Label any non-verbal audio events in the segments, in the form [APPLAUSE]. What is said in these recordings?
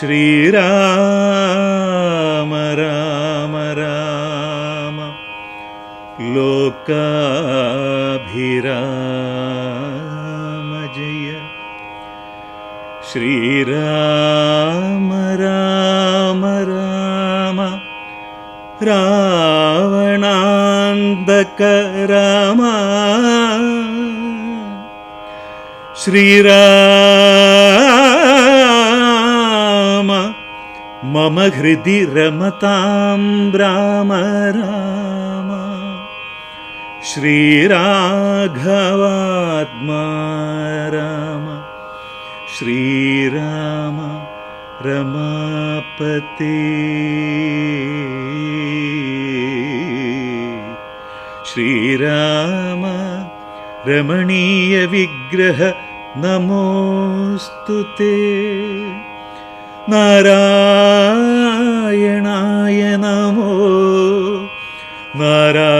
ശ്രീരാമ രാമ രാമ. ലോകാഭിരാമ ജയ. ശ്രീരാമ രാമ രാമ. രാവണാന്തക രാമ. ശ്രീരാമ मम हृदि रमतां राम राम। श्रीराघवात्मा राम। श्रीराम रमापते। श्रीराम रमणीयविग्रह नमोऽस्तु ते। नारा Para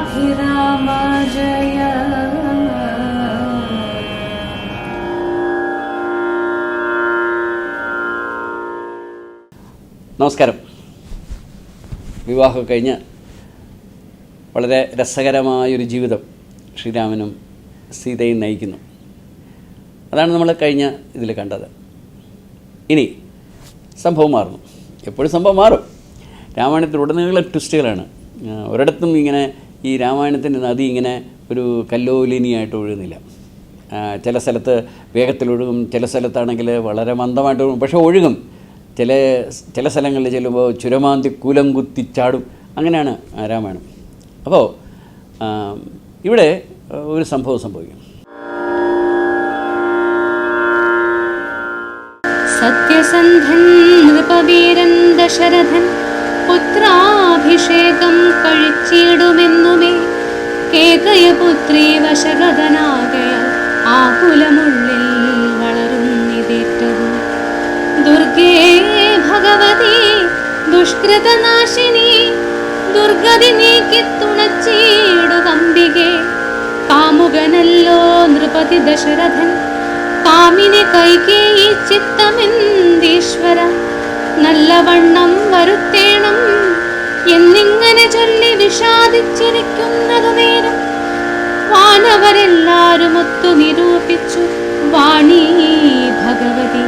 लोकाभिराम जय നമസ്കാരം വിവാഹം കഴിഞ്ഞ് വളരെ രസകരമായൊരു ജീവിതം ശ്രീരാമനും സീതയും നയിക്കുന്നു അതാണ് നമ്മൾ കഴിഞ്ഞ ഇതിൽ കണ്ടത് ഇനി സംഭവം മാറുന്നു എപ്പോഴും സംഭവം മാറും രാമായണത്തിലുടനീളം ട്വിസ്റ്റുകളാണ് ആ, ഒരിടത്തും ഇങ്ങനെ ഈ രാമായണത്തിന്റെ നദി ഇങ്ങനെ ഒരു കല്ലോലിനിയായിട്ട് ഒഴുകുന്നില്ല. ചില സ്ഥലത്ത് വേഗത്തിലൊഴുകും ചില സ്ഥലത്താണെങ്കിൽ വളരെ മന്ദമായിട്ട് ഒഴുകും. പക്ഷേ ഒഴുകും. ചില ചില സ്ഥലങ്ങളിൽ ചെല്ലുമ്പോൾ ചുരമാന്തി കുലം കുത്തി ചാടും. അങ്ങനെയാണ് രാമായണം. അപ്പോൾ ഇവിടെ ഒരു സംഭവം സംഭവിക്കും. സത്യസന്ധൻ നൃപവീരൻ ദശരഥൻ പുത്രാഭിഷേകം കഴിച്ചിടുമെന്നുമേ. കേകയപുത്രി വശഗതനാകയ ആകുലമുള്ളിൽ വളരുന്നിതേറ്റവും ദുർഗേ ഭഗവതി ദുഷ്കൃതനാശിനി ദുർഗതി നീക്കി തുണച്ചിടുകമ്പികെ കാമുകനല്ലോ നൃപതി ദശരഥൻ കാമിനെ കൈകേയി ചിത്തമെന്തീശ്വര നല്ലവണ്ണം വരുത്തേണം എന്നിങ്ങനെ ചൊല്ലി വിഷാദിച്ചിരിക്കുന്നതു നേരം വാനവരെല്ലാരും ഒത്തു നിരൂപിച്ചു. വാണി ഭഗവതി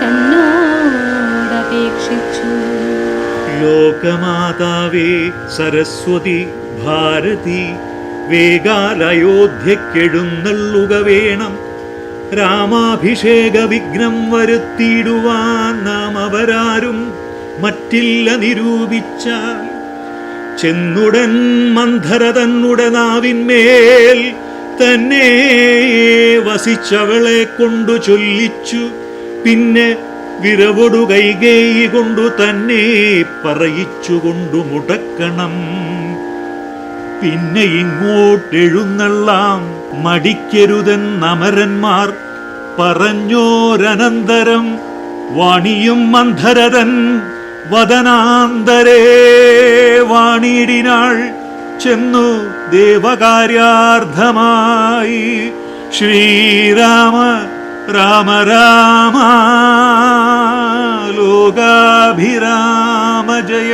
തന്നോടപേക്ഷിച്ചു. ലോകമാതാവേ സരസ്വതി ഭാരതി വേഗാലയോധ്യക്കെടുന്നള്ളുക വേണം. രാമാഭിഷേക വിഘ്നം വരുത്തിയിടുവാൻ നാം അവരാരും മറ്റില്ല നിരൂപിച്ചാൽ ചെന്നുടൻ മന്ധര തന്നുടെ നാവിന്മേൽ തന്നെ വസിച്ചവളെ കൊണ്ടു ചൊല്ലിച്ചു. പിന്നെ വിരവൊടു കൈകേയി കൊണ്ടു തന്നെ പറയിച്ചുകൊണ്ടു മുടക്കണം. പിന്നെ ഇങ്ങോട്ടെഴുന്നള്ളാം മടിക്കരുതെന്നമരന്മാർ പറഞ്ഞോരനന്തരം വാണിയും മന്ധരതൻ വദനാന്തരേ. വാണിടിനാൾ ചെന്നു ദേവകാര്യാർത്ഥമായി. ശ്രീരാമ രാമ രാമ ലോകാഭിരാമ ജയ.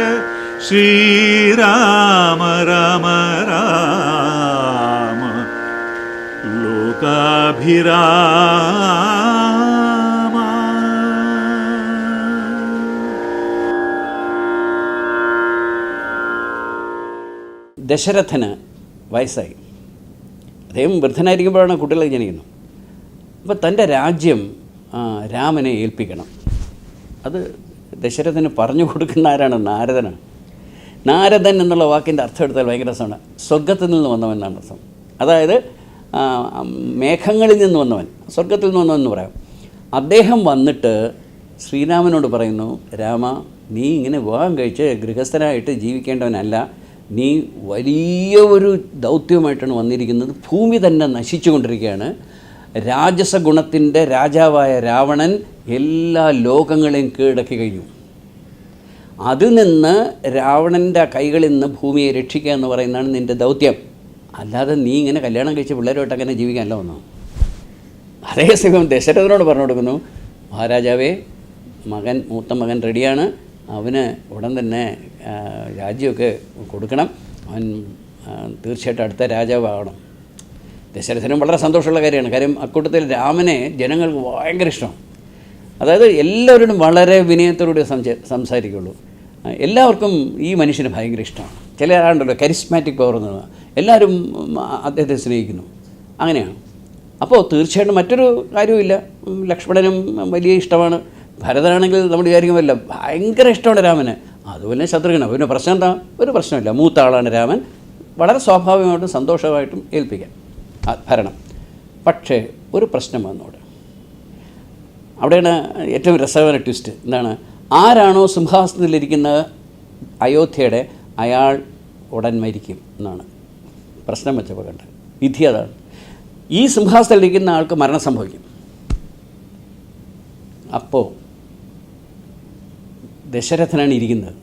ശ്രീരാമ രാമ രാമ ലോകാഭിരാമ. ദശരഥന് വയസ്സായി. അദ്ദേഹം വൃദ്ധനായിരിക്കുമ്പോഴാണ് കുട്ടികളെ ജനിക്കുന്നത്. അപ്പോൾ തന്റെ രാജ്യം രാമനെ ഏൽപ്പിക്കണം. അത് ദശരഥന് പറഞ്ഞു കൊടുക്കുന്ന ആരാണ്? നാരദനാണ്. നാരദൻ എന്നുള്ള വാക്കിന്റെ അർത്ഥം എടുത്താൽ ഭയങ്കര രസമാണ്. സ്വർഗത്തിൽ നിന്ന് വന്നവനാണ് അർത്ഥം. അതായത് മേഘങ്ങളിൽ നിന്ന് വന്നവൻ. സ്വർഗത്തിൽ നിന്ന് വന്നവൻ എന്ന് പറയാം. അദ്ദേഹം വന്നിട്ട് ശ്രീരാമനോട് പറയുന്നു രാമ നീ ഇങ്ങനെ വിവാഹം കഴിച്ച് ഗൃഹസ്ഥനായിട്ട് ജീവിക്കേണ്ടവനല്ല. നീ വലിയ ഒരു ദൗത്യമായിട്ടാണ് വന്നിരിക്കുന്നത്. ഭൂമി തന്നെ നശിച്ചുകൊണ്ടിരിക്കുകയാണ്. രാജസ ഗുണത്തിന്റെ രാജാവായ രാവണൻ എല്ലാ ലോകങ്ങളെയും കീഴടക്കി കഴിഞ്ഞു. അതിൽ നിന്ന് രാവണന്റെ കൈകളിൽ നിന്ന് ഭൂമിയെ രക്ഷിക്കുക എന്ന് പറയുന്നതാണ് നിന്റെ ദൗത്യം. അല്ലാതെ നീ ഇങ്ങനെ കല്യാണം കഴിച്ച പിള്ളേരുമായിട്ട് അങ്ങനെ ജീവിക്കാനല്ല വന്നു? അതേസമയം ദശരഥനോട് പറഞ്ഞു കൊടുക്കുന്നു മഹാരാജാവേ മകൻ മൂത്ത മകൻ റെഡിയാണ് അവന് ഉടൻ തന്നെ രാജ്യമൊക്കെ കൊടുക്കണം. അവൻ തീർച്ചയായിട്ടും അടുത്ത രാജാവാകണം ദശരഥനും വളരെ സന്തോഷമുള്ള കാര്യമാണ്. കാര്യം അക്കൂട്ടത്തിൽ രാമനെ ജനങ്ങൾക്ക് ഭയങ്കര ഇഷ്ടമാണ് അതായത് എല്ലാവരോടും വളരെ വിനയത്തോടുകൂടി സംസാ സംസാരിക്കുള്ളൂ. എല്ലാവർക്കും ഈ മനുഷ്യന് ഭയങ്കര ഇഷ്ടമാണ്. ചില ആളുണ്ടല്ലോ കരിസ്മാറ്റിക് പവർ എന്ന് എല്ലാവരും അദ്ദേഹത്തെ സ്നേഹിക്കുന്നു. അങ്ങനെയാണ്. അപ്പോൾ തീർച്ചയായിട്ടും മറ്റൊരു കാര്യവുമില്ല. ലക്ഷ്മണനും വലിയ ഇഷ്ടമാണ്. ഭരതനാണെങ്കിൽ നമ്മൾ വിചാരിക്കുമല്ല ഭയങ്കര ഇഷ്ടമാണ് രാമന്. അതുപോലെ ശത്രുഘ്നം. പിന്നെ പ്രശ്നം എന്താ? ഒരു പ്രശ്നമില്ല. മൂത്ത ആളാണ് രാമൻ. വളരെ സ്വാഭാവികമായിട്ടും സന്തോഷമായിട്ടും ഏൽപ്പിക്കാം. ഭരണം. പക്ഷേ ഒരു പ്രശ്നം വന്നോട്. അവിടെയാണ് ഏറ്റവും രസകരമായ ട്വിസ്റ്റ് എന്താണ്? ആരാണോ സിംഹാസനത്തിലിരിക്കുന്നത്? അയോധ്യയുടെ അയാൾ ഉടൻ മരിക്കും എന്നാണ്. പ്രശ്നം വെച്ചപ്പോൾ കണ്ടത്. വിധി അതാണ്. ഈ സിംഹാസനത്തിലിരിക്കുന്ന ആൾക്ക് മരണം സംഭവിക്കും. അപ്പോൾ ദശരഥനാണ് ഇരിക്കുന്നത്.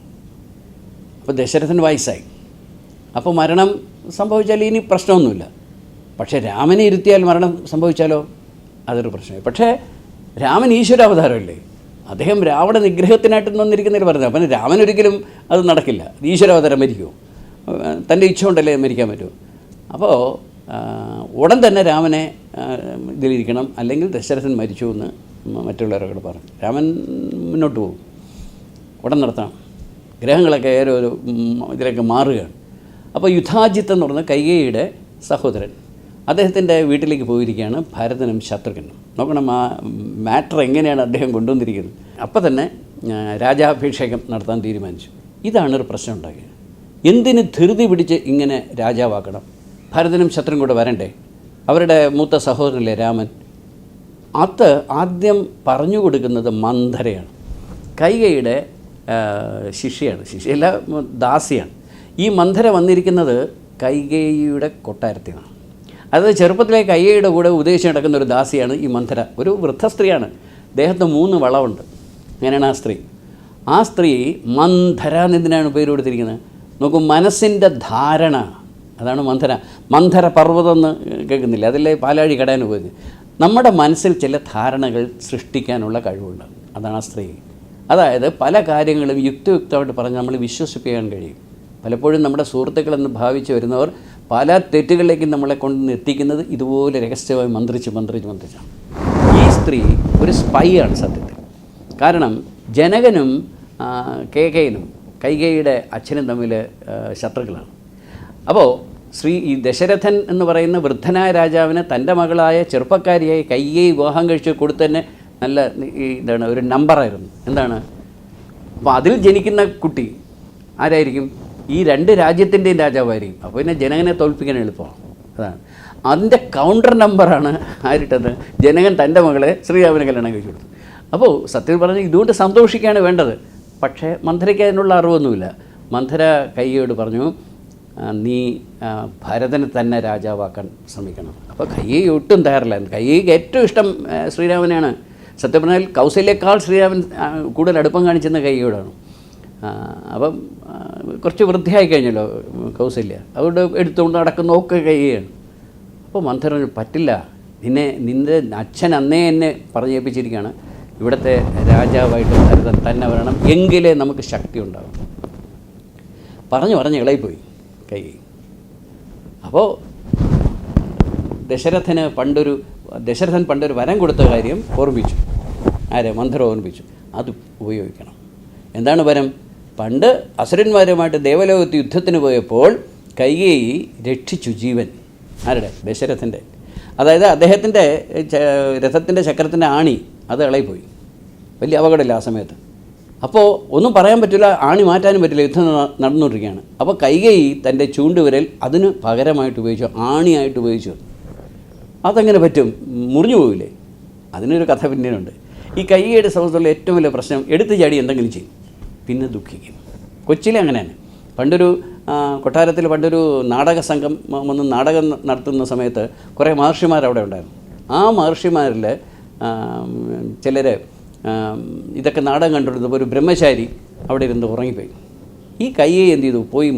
അപ്പോൾ ദശരഥൻ വയസ്സായി. അപ്പോൾ മരണം സംഭവിച്ചാൽ ഇനി പ്രശ്നമൊന്നുമില്ല. പക്ഷേ രാമനെ ഇരുത്തിയാൽ മരണം സംഭവിച്ചാലോ? അതൊരു പ്രശ്നമായി. പക്ഷേ രാമൻ ഈശ്വരാവതാരമല്ലേ അദ്ദേഹം രാവണ നിഗ്രഹത്തിനായിട്ട് വന്നിരിക്കുന്നതിൽ പറഞ്ഞത് അപ്പം രാമൻ ഒരിക്കലും അത് നടക്കില്ല. ഈശ്വരാവതാരം മരിക്കുമോ തന്റെ ഇച്ഛ കൊണ്ടല്ലേ മരിക്കാൻ പറ്റുമോ അപ്പോൾ ഉടൻ തന്നെ രാമനെ ഇതിലിരിക്കണം. അല്ലെങ്കിൽ ദശരഥൻ മരിച്ചു എന്ന് മറ്റുള്ളവരോട് പറഞ്ഞു. രാമൻ മുന്നോട്ട് പോകും. ഉടൻ നടത്തണം ഗ്രഹങ്ങളൊക്കെ ഏറെ ഒരു ഇതിലേക്ക് മാറുകയാണ്. അപ്പോൾ യുദ്ധാജിത്ത് എന്ന് പറഞ്ഞ കൈകേയിയുടെ സഹോദരൻ അദ്ദേഹത്തിന്റെ വീട്ടിലേക്ക് പോയിരിക്കുകയാണ് ഭരതനും ശത്രുഘ്നും. നോക്കണം ആ മാറ്റർ എങ്ങനെയാണ് അദ്ദേഹം കൊണ്ടുവന്നിരിക്കുന്നത്. അപ്പോൾ തന്നെ രാജാഭിഷേകം നടത്താൻ തീരുമാനിച്ചു. ഇതാണ് ഒരു പ്രശ്നം ഉണ്ടാക്കിയത്. എന്തിന് ധൃതി പിടിച്ച് ഇങ്ങനെ രാജാവാക്കണം? ഭരതനും ശത്രും കൂടെ വരണ്ടേ? അവരുടെ മൂത്ത സഹോദരനല്ലേ രാമൻ? അത് ആദ്യം പറഞ്ഞു കൊടുക്കുന്നത് മന്ധരയാണ്. കൈകയുടെ ശിഷ്യയാണ്. ശിഷ്യയല്ല ദാസിയാണ്. ഈ മന്ധര വന്നിരിക്കുന്നത് കൈകേയിയുടെ കൊട്ടാരത്തിനാണ്. അതായത് ചെറുപ്പത്തിലെ കൈകയുടെ കൂടെ ഉപദേശിച്ച് നടക്കുന്ന ഒരു ദാസിയാണ് ഈ മന്ധര ഒരു വൃദ്ധ സ്ത്രീയാണ്. ദേഹത്ത് മൂന്ന് വളവുണ്ട്. അങ്ങനെയാണ് ആ സ്ത്രീ? ആ സ്ത്രീ മന്ധര എന്നെന്തിനാണ് പേര് കൊടുത്തിരിക്കുന്നത്? നോക്കൂ മനസ്സിന്റെ ധാരണ. അതാണ് മന്ധര മന്ധര പർവതം എന്ന് കേൾക്കുന്നില്ല? അതിലെ പാലാഴി കടാൻ ഉപയോഗിക്കുന്നത് നമ്മുടെ മനസ്സിൽ ചില ധാരണകൾ സൃഷ്ടിക്കാനുള്ള കഴിവുണ്ട്. അതാണ് ആ സ്ത്രീ. അതായത് പല കാര്യങ്ങളും യുക്തിയുക്തമായിട്ട് പറഞ്ഞ് നമ്മൾ വിശ്വസിപ്പിക്കാൻ കഴിയും. പലപ്പോഴും നമ്മുടെ സുഹൃത്തുക്കളെന്ന് ഭാവിച്ച് വരുന്നവർ പല തെറ്റുകളിലേക്കും നമ്മളെ കൊണ്ട് എത്തിക്കുന്നത് ഇതുപോലെ രഹസ്യമായി മന്ത്രിച്ച് മന്ത്രിച്ച് മന്ത്രിച്ചാണ് ഈ സ്ത്രീ ഒരു സ്പൈ ആണ് സത്യത്തിൽ. കാരണം ജനകനും കെ കെയിനും കൈകേയിയുടെ അച്ഛനും തമ്മിൽ ശത്രുക്കളാണ്. അപ്പോൾ ശ്രീ ഈ ദശരഥൻ എന്ന് പറയുന്ന വൃദ്ധനായ രാജാവിന് തന്റെ മകളായ ചെറുപ്പക്കാരിയായി കൈകൈ വിവാഹം കഴിച്ച് കൊടുത്തന്നെ നല്ല ഈ എന്താണ് ഒരു നമ്പറായിരുന്നു. എന്താണ്? അപ്പോൾ അതിൽ ജനിക്കുന്ന കുട്ടി ആരായിരിക്കും? ഈ രണ്ട് രാജ്യത്തിന്റെയും രാജാവായിരിക്കും. അപ്പോൾ പിന്നെ ജനകനെ തോൽപ്പിക്കാൻ എളുപ്പമാണ്. അതാണ്. അതിന്റെ കൗണ്ടർ നമ്പറാണ് ആരിട്ടത്? ജനകൻ തന്റെ മകളെ ശ്രീരാമനെ കല്യാണം കഴിച്ചു കൊടുത്തു. അപ്പോൾ സത്യം പറഞ്ഞാൽ ഇതുകൊണ്ട് സന്തോഷിക്കുകയാണ് വേണ്ടത്. പക്ഷേ മന്ധരയ്ക്ക് അതിനുള്ള അറിവൊന്നുമില്ല. മന്ധര കയ്യോട് പറഞ്ഞു നീ ഭരതനെ തന്നെ രാജാവാക്കാൻ ശ്രമിക്കണം. അപ്പോൾ കയ്യെ ഒട്ടും തയ്യാറില്ല. കയ്യേക്ക് ഏറ്റവും ഇഷ്ടം ശ്രീരാമനെയാണ്. സത്യം പറഞ്ഞാൽ കൗസല്യേക്കാൾ ശ്രീരാമൻ കൂടുതൽ അടുപ്പം കാണിച്ചെന്ന കൈയോടാണ് അപ്പം കുറച്ച് വൃദ്ധിയായി കഴിഞ്ഞല്ലോ കൗസല്യ. അതുകൊണ്ട് എടുത്തുകൊണ്ട് നടക്കുന്ന ഒക്കെ കൈയാണ് അപ്പോൾ മന്ത്രി പറ്റില്ല. നിന്നെ നിന്റെ അച്ഛൻ അന്നേ എന്നെ പറഞ്ഞേൽപ്പിച്ചിരിക്കുകയാണ്. ഇവിടുത്തെ രാജാവായിട്ട് ഭരതൻ തന്നെ വരണം. എങ്കിലേ നമുക്ക് ശക്തി ഉണ്ടാകും പറഞ്ഞു പറഞ്ഞ് ഇളയിപ്പോയി കൈ. അപ്പോൾ ദശരഥന് പണ്ടൊരു ദശരഥൻ പണ്ടൊരു വരം കൊടുത്ത കാര്യം ഓർമ്മിച്ചു ആരെ? മന്ത്രം ഓർമ്മിച്ചു അത് ഉപയോഗിക്കണം. എന്താണ് വരം? പണ്ട് അസുരന്മാരുമായിട്ട് ദേവലോകത്ത് യുദ്ധത്തിന് പോയപ്പോൾ കൈകേയി രക്ഷിച്ചു ജീവൻ. ആരുടെ? ദശരഥന്റെ അതായത് അദ്ദേഹത്തിന്റെ രഥത്തിന്റെ ചക്രത്തിന്റെ ആണി അത് ഇളയിപ്പോയി വലിയ അപകടമില്ല ആ സമയത്ത്. അപ്പോൾ ഒന്നും പറയാൻ പറ്റില്ല ആണി മാറ്റാനും പറ്റില്ല യുദ്ധം നടന്നുകൊണ്ടിരിക്കുകയാണ്. അപ്പോൾ കൈകൈ തന്റെ ചൂണ്ടുവിരൽ അതിന് പകരമായിട്ട് ഉപയോഗിച്ചു ആണിയായിട്ട് ഉപയോഗിച്ചു. അതെങ്ങനെ പറ്റും? മുറിഞ്ഞു പോവില്ലേ? അതിനൊരു കഥ പിന്നീടുണ്ട്. ഈ കയ്യയുടെ സംബന്ധിച്ചുള്ള ഏറ്റവും വലിയ പ്രശ്നം എടുത്തു ചാടി എന്തെങ്കിലും ചെയ്യും. പിന്നെ ദുഃഖിക്കും. കൊച്ചിലെ അങ്ങനെയാണ്. പണ്ടൊരു കൊട്ടാരത്തിൽ പണ്ടൊരു നാടക സംഘം വന്ന് നാടകം നടത്തുന്ന സമയത്ത് കുറേ മഹർഷിമാർ അവിടെ ഉണ്ടായിരുന്നു. ആ മഹർഷിമാരിൽ ചിലർ ഇതൊക്കെ നാടകം കണ്ടുകൊണ്ടിരുന്നപ്പോൾ ഒരു ബ്രഹ്മചാരി അവിടെ ഇരുന്ന് ഉറങ്ങിപ്പോയി. ഈ കയ്യെ എന്ത് ചെയ്തു? പോയി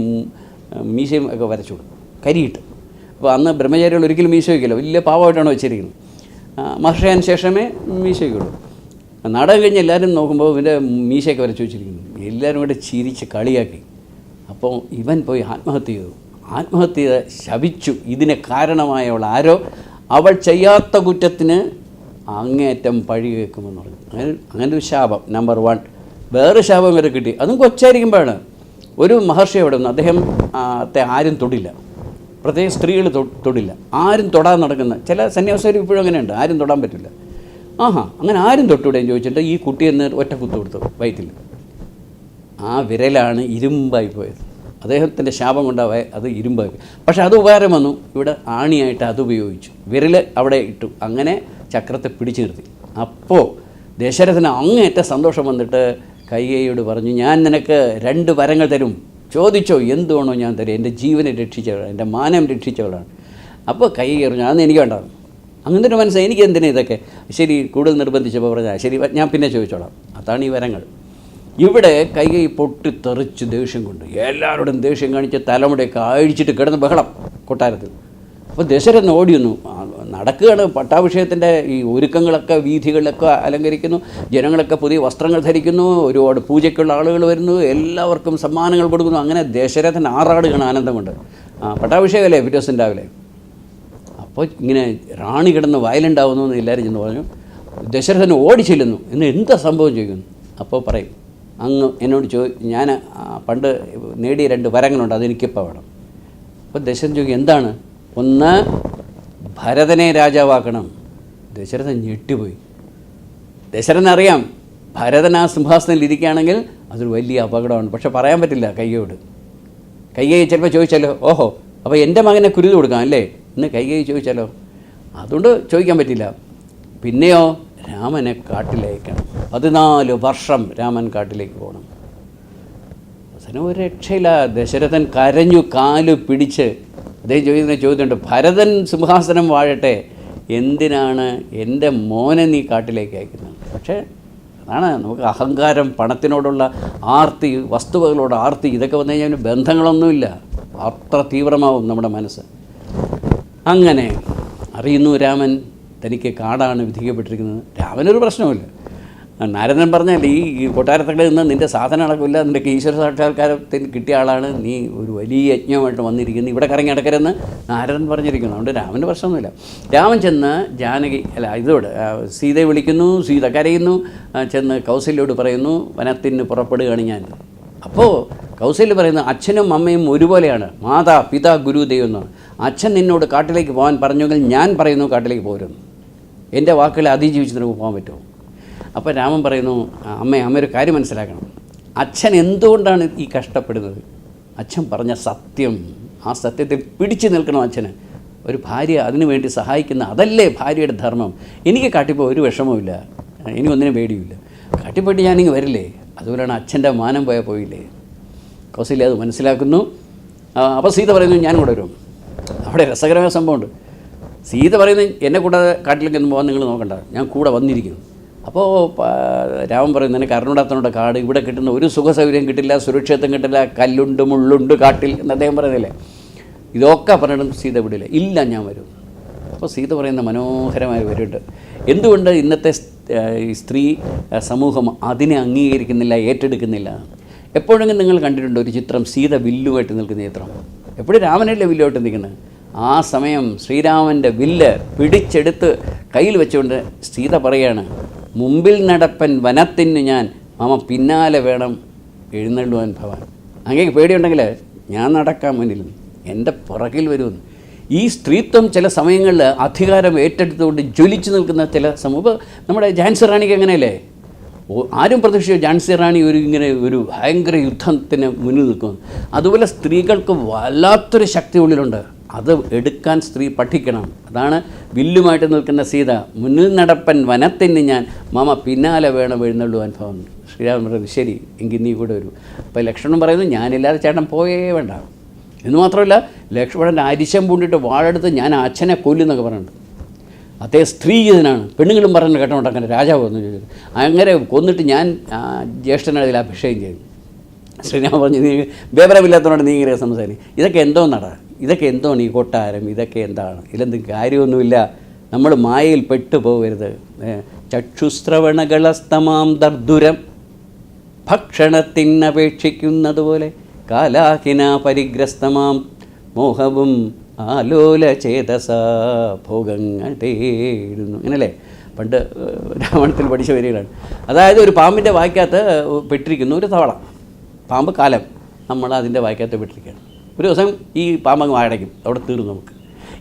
മീശയും ഒക്കെ വരച്ചു കൊടുക്കും കരിയിട്ട്. അപ്പോൾ അന്ന് ബ്രഹ്മചാരികൾ ഒരിക്കലും മീശ വയ്ക്കില്ല. വലിയ പാവമായിട്ടാണ് വെച്ചിരിക്കുന്നത്. ആ, ശേഷമേ മീശ വയ്ക്കുള്ളൂ. നാടകം കഴിഞ്ഞ് എല്ലാവരും നോക്കുമ്പോൾ ഇവന്റെ മീശയൊക്കെ വരച്ചു വെച്ചിരിക്കുന്നു. എല്ലാവരും കൂടെ ചിരിച്ച് കളിയാക്കി. അപ്പോൾ ഇവൻ പോയി ആത്മഹത്യ ചെയ്തു. ആത്മഹത്യ ശപിച്ചു. ഇതിന് കാരണമായവൾ ആരോ? അവൾ ചെയ്യാത്ത കുറ്റത്തിന് അങ്ങേറ്റം പഴി കേൾക്കുമെന്ന് പറഞ്ഞു. അങ്ങനെ അങ്ങനെ ഒരു ശാപം നമ്പർ വൺ വേറെ ശാപം വരെ കിട്ടി. അതും കൊച്ചായിരിക്കുമ്പോഴാണ്. ഒരു മഹർഷി അവിടെ നിന്ന് അദ്ദേഹം ആരും തൊടില്ല. പ്രത്യേകം സ്ത്രീകൾ തൊടില്ല. ആരും തൊടാൻ നടക്കുന്ന ചില സന്യാസിമാർ ഇപ്പോഴും അങ്ങനെയുണ്ട്. ആരും തൊടാൻ പറ്റില്ല. ആഹാ അങ്ങനെ ആരും തൊട്ടൂടെയും ചോദിച്ചിട്ട് ഈ കുട്ടി എന്ന് ഒറ്റ കുത്തു കൊടുത്തു. വയറ്റിൽ. ആ വിരലാണ് ഇരുമ്പായി പോയത്. അദ്ദേഹത്തിന്റെ ശാപം കൊണ്ടാവായ അത് ഇരുമ്പായി പക്ഷേ അത് ഉപകാരം വന്നു. ഇവിടെ ആണിയായിട്ട് അത് ഉപയോഗിച്ചു. വിരൽ അവിടെ ഇട്ടു. അങ്ങനെ ചക്രത്തെ പിടിച്ചു നിർത്തി. അപ്പോൾ ദശരഥന് അങ്ങേറ്റ സന്തോഷം വന്നിട്ട് കൈകയോട് പറഞ്ഞു ഞാൻ നിനക്ക് രണ്ട് വരങ്ങൾ തരും. ചോദിച്ചോ എന്ത് വേണോ ഞാൻ തരും എന്റെ ജീവനെ രക്ഷിച്ചവളാണ് എന്റെ മാനം രക്ഷിച്ചവളാണ് അപ്പോൾ കൈ പറഞ്ഞു അന്ന് എനിക്ക് വേണ്ട അങ്ങനത്തെ ഒരു മനസ്സ് എനിക്ക് എന്തിനാ ഇതൊക്കെ? ശരി കൂടുതൽ നിർബന്ധിച്ചപ്പോൾ പറഞ്ഞാൽ ശരി ഞാൻ പിന്നെ ചോദിച്ചോളാം. അതാണ് ഈ വരങ്ങൾ. ഇവിടെ പൊട്ടി പൊട്ടിത്തെറിച്ച് ദേഷ്യം കൊണ്ട് എല്ലാവരോടും ദേഷ്യം കാണിച്ച് തലമുടയൊക്കെ അഴിച്ചിട്ട് കിടന്ന് ബഹളം കൊട്ടാരത്തിൽ. അപ്പോൾ ദശരഥൻ ഓടി വന്നു. ആ, നടക്കുകയാണ്. പട്ടാഭിഷേകത്തിന്റെ ഈ ഒരുക്കങ്ങളൊക്കെ വീഥികളിലൊക്കെ അലങ്കരിക്കുന്നു. ജനങ്ങളൊക്കെ പുതിയ വസ്ത്രങ്ങൾ ധരിക്കുന്നു. ഒരുപാട് പൂജയ്ക്കുള്ള ആളുകൾ വരുന്നു. എല്ലാവർക്കും സമ്മാനങ്ങൾ കൊടുക്കുന്നു. അങ്ങനെ ദേശരഥൻ ആറാടുകയാണ് ആനന്ദമുണ്ട്. ആ, പട്ടാഭിഷേകമല്ലേ പിറ്റേ ദിവസം രാവിലെ? അപ്പോൾ ഇങ്ങനെ റാണി കിടന്ന് വയലുണ്ടാവുന്നു എന്ന് എല്ലാവരും ചെന്ന് പറഞ്ഞു ദശരഥൻ ഓടി ചെല്ലുന്നു. എന്ന് എന്താ സംഭവം? ചോദിക്കുന്നു. അപ്പോൾ പറയും അങ്ങ് എന്നോട് ചോ ഞാൻ പണ്ട് നേടിയ രണ്ട് വരങ്ങളുണ്ട്. അതെനിക്കിപ്പോൾ വേണം. അപ്പോൾ ദശരഥൻ ചോദിക്കും എന്താണ്? ഒന്ന് ഭരതനെ രാജാവാക്കണം. ദശരഥൻ ഞെട്ടിപ്പോയി. ദശരഥൻ അറിയാം ഭരതൻ ആ സിംഹാസനത്തിൽ ഇരിക്കുകയാണെങ്കിൽ അതൊരു വലിയ അപകടമാണ്. പക്ഷെ പറയാൻ പറ്റില്ല കയ്യോട്. കയ്യേ ചിലപ്പോൾ ചോദിച്ചാലോ ഓഹോ അപ്പോൾ എന്റെ മകനെ കുരുതി കൊടുക്കാം അല്ലേ? ഇന്ന് കയ്യേ ചോദിച്ചാലോ അതുകൊണ്ട് ചോദിക്കാൻ പറ്റില്ല. പിന്നെയോ രാമനെ കാട്ടിലയക്കണം പതിനാല് വർഷം രാമൻ കാട്ടിലേക്ക് പോകണം. അവസാനം ഒരു രക്ഷയില്ല. ദശരഥൻ കരഞ്ഞു കാൽ പിടിച്ച് അദ്ദേഹം ചോദിക്കുന്ന ചോദ്യമുണ്ട് ഭരതൻ സിംഹാസനം വാഴട്ടെ എന്തിനാണ് എന്റെ മോനെ നീ കാട്ടിലേക്ക് അയക്കുന്നത്? പക്ഷേ അതാണ് നമുക്ക് അഹങ്കാരം പണത്തിനോടുള്ള ആർത്തി വസ്തുവകളോട് ആർത്തി ഇതൊക്കെ വന്നു കഴിഞ്ഞാൽ ബന്ധങ്ങളൊന്നുമില്ല. അത്ര തീവ്രമാവും നമ്മുടെ മനസ്സ്. അങ്ങനെ അറിയുന്നു രാമൻ തനിക്ക് കാടാണ് വിധിക്കപ്പെട്ടിരിക്കുന്നത്. രാമനൊരു പ്രശ്നവുമില്ല. നാരദൻ പറഞ്ഞാൽ ഈ കൊട്ടാരത്തകളിൽ നിന്ന് നിന്റെ സാധനം അടക്കമില്ല നിന്റെ ഈശ്വര സാക്ഷാത്കാരത്തിന് കിട്ടിയ ആളാണ് നീ ഒരു വലിയ യജ്ഞമായിട്ട് വന്നിരിക്കുന്നു ഇവിടെ കറങ്ങി അടക്കരുതെന്ന് നാരദൻ പറഞ്ഞിരിക്കുന്നു. അതുകൊണ്ട് രാമന്റെ പ്രശ്നമൊന്നുമില്ല. രാമൻ ചെന്ന് ജാനകി അല്ല ഇതോട് സീതയെ വിളിക്കുന്നു സീത കരയുന്നു ചെന്ന് കൗസല്യോട് പറയുന്നു വനത്തിന് പുറപ്പെടുകയാണ് ഞാൻ. അപ്പോൾ കൗസല്യ പറയുന്നത് അച്ഛനും അമ്മയും ഒരുപോലെയാണ് മാതാ പിതാ ഗുരു ദൈവം എന്നാണ് അച്ഛൻ നിന്നോട് കാട്ടിലേക്ക് പോകാൻ പറഞ്ഞെങ്കിൽ ഞാൻ പറയുന്നു കാട്ടിലേക്ക് പോരുന്നു എന്റെ വാക്കുകളെ അതിജീവിച്ച് നിനക്ക് പോകാൻ പറ്റുമോ? അപ്പോൾ രാമൻ പറയുന്നു അമ്മ അമ്മേ ഒരു കാര്യം മനസ്സിലാക്കണം. അച്ഛൻ എന്തുകൊണ്ടാണ് ഈ കഷ്ടപ്പെടുന്നത്? അച്ഛൻ പറഞ്ഞ സത്യം. ആ സത്യത്തെ പിടിച്ചു നിൽക്കണം അച്ഛന്? ഒരു ഭാര്യ അതിനു വേണ്ടി സഹായിക്കുന്ന അതല്ലേ ഭാര്യയുടെ ധർമ്മം? എനിക്ക് കാട്ടിപ്പോൾ ഒരു വിഷമവുമില്ല ഇനി പേടിയില്ല കാട്ടിപ്പോയിട്ട് ഞാനിങ്ങ് വരില്ലേ? അതുപോലെയാണ് അച്ഛന്റെ മാനം പോയാൽ പോയില്ലേ? കൗസല്യ അത് മനസ്സിലാക്കുന്നു. അപ്പോൾ സീത പറയുന്നു ഞാൻ കൂടെ വരും. അവിടെ രസകരമായ സംഭവമുണ്ട്. സീത പറയുന്നത് എന്നെ കൂടാതെ കാട്ടിലേക്ക് ഒന്നും പോകാൻ നിങ്ങൾ നോക്കണ്ട. ഞാൻ കൂടെ വന്നിരിക്കുന്നു. അപ്പോൾ രാമൻ പറയും നിനക്ക് അറിഞ്ഞൂടാത്തനോട് കാട് ഇവിടെ കിട്ടുന്ന ഒരു സുഖ സൗകര്യം കിട്ടില്ല സുരക്ഷിതത്വം കിട്ടില്ല കല്ലുണ്ട് മുള്ളുണ്ട് കാട്ടിൽ എന്ന് അദ്ദേഹം പറയുന്നില്ലേ? ഇതൊക്കെ പറഞ്ഞിട്ടും സീത വിടില്ല. ഇല്ല ഞാൻ വരും. അപ്പോൾ സീത പറയുന്ന മനോഹരമായ വരുണ്ട് എന്തുകൊണ്ട് ഇന്നത്തെ സ്ത്രീ സമൂഹം അതിനെ അംഗീകരിക്കുന്നില്ല ഏറ്റെടുക്കുന്നില്ല? എപ്പോഴെങ്കിലും നിങ്ങൾ കണ്ടിട്ടുണ്ട് ഒരു ചിത്രം സീത വില്ലുമായിട്ട് നിൽക്കുന്ന ചിത്രം? എപ്പോഴും രാമനല്ലേ വില്ലുമായിട്ട് നിൽക്കുന്നത്? ആ സമയം ശ്രീരാമന്റെ വില്ല് പിടിച്ചെടുത്ത് കയ്യിൽ വെച്ചുകൊണ്ട് സീത പറയാണ് മുമ്പിൽ നടപ്പൻ വനത്തിന് ഞാൻ മാമ പിന്നാലെ വേണം എഴുന്നള്ളുവാൻ ഭവാൻ. അങ്ങനെ പേടിയുണ്ടെങ്കിൽ ഞാൻ നടക്കാൻ മുന്നിൽ എന്റെ പുറകിൽ വരുമെന്ന്. ഈ സ്ത്രീത്വം ചില സമയങ്ങളിൽ അധികാരം ഏറ്റെടുത്തുകൊണ്ട് ജ്വലിച്ചു നിൽക്കുന്ന ചില സമൂഹം നമ്മുടെ ജാൻസി റാണിക്ക് എങ്ങനെയല്ലേ? ആരും പ്രതീക്ഷിച്ചു ജാൻസി റാണി ഒരു ഇങ്ങനെ ഒരു ഭയങ്കര യുദ്ധത്തിന് മുന്നിൽ നിൽക്കുന്നു. അതുപോലെ സ്ത്രീകൾക്ക് വല്ലാത്തൊരു ശക്തി ഉള്ളിലുണ്ട്. അത് എടുക്കാൻ സ്ത്രീ പഠിക്കണം. അതാണ് വില്ലുമായിട്ട് നിൽക്കുന്ന സീത. മുന്നിൽ നടപ്പൻ വനത്തിന് ഞാൻ മാമ പിന്നാലെ വേണം എഴുന്നള്ളുവാൻ ഭവൻ ശ്രീരാമൻ പറയുന്നത് ശരി എങ്കിൽ നീ കൂടെ വരൂ. അപ്പോൾ ലക്ഷ്മണൻ പറയുന്നത് ഞാനില്ലാതെ ചേട്ടൻ പോയേ വേണ്ട. എന്ന് മാത്രമല്ല ലക്ഷ്മണൻ അരിശം പൂണ്ടിട്ട് വാഴെടുത്ത് ഞാൻ അച്ഛനെ കൊല്ലുന്നൊക്കെ പറയുന്നുണ്ട്. അദ്ദേഹം സ്ത്രീജിതനാണ് പെണ്ണുങ്ങളും പറഞ്ഞു കേട്ടോണ്ട് അങ്ങനെ രാജാവ് എന്ന് ചോദിച്ചു. അങ്ങനെ കൊന്നിട്ട് ഞാൻ ജ്യേഷ്ഠനതിൽ ജ്യേഷ്ഠനെ അഭിഷേകം ചെയ്തു ശ്രീരാമ പറഞ്ഞു നീ വിവരമില്ലാത്തതുകൊണ്ട് നീ ഇങ്ങനെ സംസാരിക്കും. ഇതൊക്കെ എന്തോ നട ഇതൊക്കെ എന്തോ ഈ കൊട്ടാരം? ഇതൊക്കെ എന്താണ്? ഇതിലെന്തും കാര്യമൊന്നുമില്ല. നമ്മൾ മായയിൽ പെട്ടുപോകരുത്. ചക്ഷുസ്രവണകളസ്തമാം ദർദുരം. ഭക്ഷണത്തിനപേക്ഷിക്കുന്നതുപോലെ കാലാഹിന പരിഗ്രസ്തമാം മോഹവും ആലോല ചേതസ ഭോഗങ്ങൾ തേടുന്നു. അങ്ങനല്ലേ പണ്ട് രാവണത്തിൽ പഠിച്ച വരികളാണ്. അതായത് ഒരു പാമ്പിന്റെ വായ്ക്കകത്ത് പെട്ടിരിക്കുന്നു ഒരു തവള. പാമ്പ് കാലം നമ്മൾ അതിന്റെ വായ്ക്കകത്ത് പെട്ടിരിക്കുകയാണ്. ഒരു ദിവസം ഈ പാമ്പങ്ങ് അടയ്ക്കും അവിടെ തീർന്നു നമുക്ക്.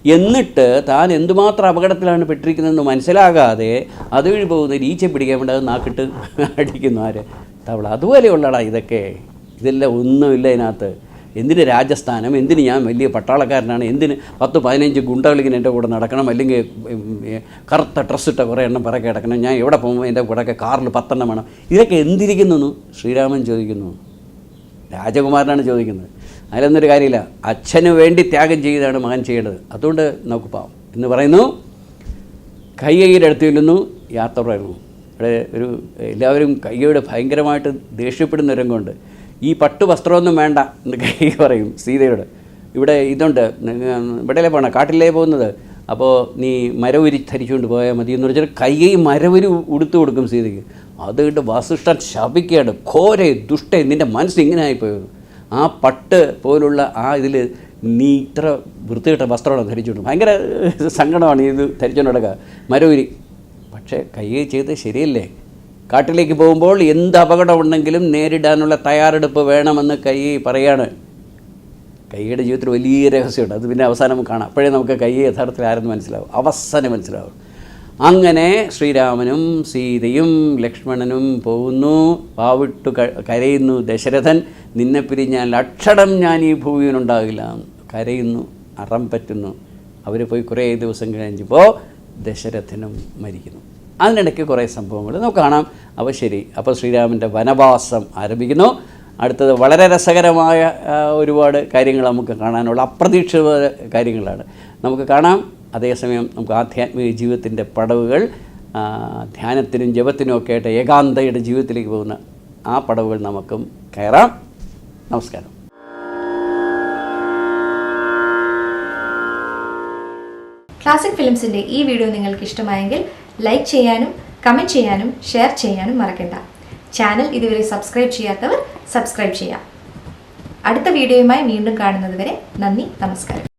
എന്നിട്ട് താൻ എന്തുമാത്രം അപകടത്തിലാണ് പെട്ടിരിക്കുന്നതെന്ന് മനസ്സിലാകാതെ അതുവഴി പോകുന്ന ഈച്ച പിടിക്കാൻ വേണ്ടി നാക്കിട്ട് [LAUGHS] അടിക്കുന്നു. ആര്? തവള. അതുപോലെയുള്ളടാ ഇതൊക്കെ. ഇതെല്ലാം ഒന്നുമില്ല ഇതിനകത്ത്. എന്തിന് രാജസ്ഥാനം? എന്തിന് ഞാൻ വലിയ പട്ടാളക്കാരനാണ്? എന്തിന് പത്ത് പതിനഞ്ച് ഗുണ്ടകളിങ്ങനെ എന്റെ കൂടെ നടക്കണം? അല്ലെങ്കിൽ കറുത്ത ഡ്രസ്സ് ഇട്ട കുറേ എണ്ണം പിറകെ കിടക്കണം. ഞാൻ എവിടെ പോകുമ്പോൾ എന്റെ കൂടെയൊക്കെ കാറിൽ പത്തെണ്ണം വേണം. ഇതൊക്കെ എന്തിരിക്കുന്നു? ശ്രീരാമൻ ചോദിക്കുന്നു. രാജകുമാരനാണ് ചോദിക്കുന്നത്. അതിലൊന്നൊരു കാര്യമില്ല. അച്ഛന് വേണ്ടി ത്യാഗം ചെയ്താണ് മകൻ ചെയ്യേണ്ടത്. അതുകൊണ്ട് നമുക്ക് പാവം. എന്ന് പറയുന്നു. കയ്യയുടെ അടുത്ത് ചെല്ലുന്നു. യാത്ര പറയുന്നു ഇവിടെ ഒരു എല്ലാവരും കയ്യയുടെ ഭയങ്കരമായിട്ട് ദേഷ്യപ്പെടുന്ന രംഗമുണ്ട്. ഈ പട്ടു വസ്ത്രമൊന്നും വേണ്ട എന്ന് കൈ പറയും സീതയോട്. ഇവിടെ ഇതുണ്ട്. ഇവിടെയല്ലേ പോകണം കാട്ടിലേ പോകുന്നത്. അപ്പോൾ നീ മരവുരി ധരിച്ചുകൊണ്ട് പോയാൽ മതി എന്ന് വെച്ചാൽ കയ്യൈ മരവുരി ഉടുത്തു കൊടുക്കും സീതയ്ക്ക്. അത് കണ്ട് വസിഷ്ഠൻ ശപിക്കുകയാണ്. ഘോരെ ദുഷ്ടേ നിന്റെ മനസ്സ് ഇങ്ങനെ ആയിപ്പോയത് ആ പട്ട് പോലുള്ള ആ ഇതിൽ നീ ഇത്ര വൃത്തികെട്ട വസ്ത്രമാണ് ധരിച്ചുകൊണ്ട്. ഭയങ്കര സങ്കടമാണ് ഇത് ധരിച്ചുകൊണ്ട് നടക്കുക മരവുരി. പക്ഷേ കൈ ചെയ്ത് ശരിയല്ലേ? കാട്ടിലേക്ക് പോകുമ്പോൾ എന്ത് അപകടമുണ്ടെങ്കിലും നേരിടാനുള്ള തയ്യാറെടുപ്പ് വേണമെന്ന് കൈ പറയാണ്. കൈയുടെ ജീവിതത്തിൽ വലിയ രഹസ്യമുണ്ട്. അത് പിന്നെ അവസാനം കാണാം. അപ്പോഴേ നമുക്ക് കൈ യഥാർത്ഥത്തിൽ ആരെന്ന് മനസ്സിലാവും. അവസാനം മനസ്സിലാവും. അങ്ങനെ ശ്രീരാമനും സീതയും ലക്ഷ്മണനും പോകുന്നു. പാവിട്ടു കരയുന്നു ദശരഥൻ. നിന്നെ പിരിഞ്ഞാൽ അക്ഷടം ഞാൻ ഈ ഭൂമിയിലുണ്ടാകില്ല കരയുന്നു. അറം പറ്റുന്നു. അവർ പോയി കുറേ ദിവസം കഴിഞ്ഞപ്പോൾ ദശരഥനും മരിക്കുന്നു. അതിനിടയ്ക്ക് കുറേ സംഭവങ്ങൾ. നമുക്ക് കാണാം. അപ്പോൾ ശരി. അപ്പോൾ ശ്രീരാമന്റെ വനവാസം ആരംഭിക്കുന്നു. അടുത്തത് വളരെ രസകരമായ ഒരുപാട് കാര്യങ്ങൾ നമുക്ക് കാണാനുള്ള അപ്രതീക്ഷിത കാര്യങ്ങളാണ്. നമുക്ക് കാണാം. അതേസമയം നമുക്ക് ആധ്യാത്മിക ജീവിതത്തിന്റെ പടവുകൾ ധ്യാനത്തിനും ജപത്തിനും ഒക്കെ ആയിട്ട് ഏകാന്തയുടെ ജീവിതത്തിലേക്ക് പോകുന്ന ആ പടവുകൾ നമുക്കും കയറാം. നമസ്കാരം. ക്ലാസിക് ഫിലിംസിന്റെ ഈ വീഡിയോ നിങ്ങൾക്ക് ഇഷ്ടമായെങ്കിൽ ലൈക്ക് ചെയ്യാനും കമന്റ് ചെയ്യാനും ഷെയർ ചെയ്യാനും മറക്കണ്ട. ചാനൽ ഇതുവരെ സബ്സ്ക്രൈബ് ചെയ്യാത്തവർ സബ്സ്ക്രൈബ് ചെയ്യാം. അടുത്ത വീഡിയോയുമായി വീണ്ടും കാണുന്നതുവരെ നന്ദി നമസ്കാരം.